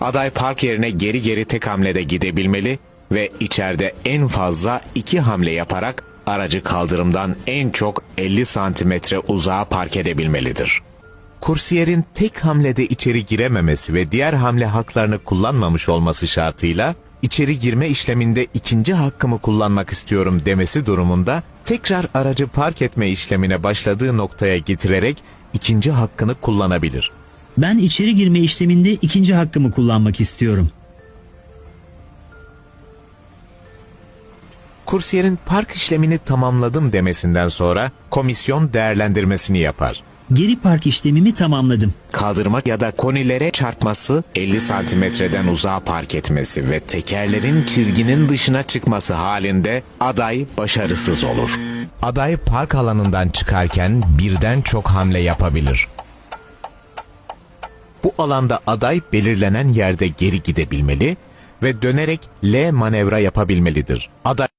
Aday park yerine geri geri tek hamlede gidebilmeli ve içeride en fazla iki hamle yaparak aracı kaldırımdan en çok 50 santimetre uzağa park edebilmelidir. Kursiyerin tek hamlede içeri girememesi ve diğer hamle haklarını kullanmamış olması şartıyla içeri girme işleminde ikinci hakkımı kullanmak istiyorum demesi durumunda tekrar aracı park etme işlemine başladığı noktaya getirerek ikinci hakkını kullanabilir. Ben içeri girme işleminde ikinci hakkımı kullanmak istiyorum. Kursiyerin park işlemini tamamladım demesinden sonra komisyon değerlendirmesini yapar. Geri park işlemimi tamamladım. Kaldırmak ya da konilere çarpması, 50 santimetreden uzağa park etmesi ve tekerlerin çizginin dışına çıkması halinde aday başarısız olur. Aday park alanından çıkarken birden çok hamle yapabilir. Alanda aday belirlenen yerde geri gidebilmeli ve dönerek L manevra yapabilmelidir. Aday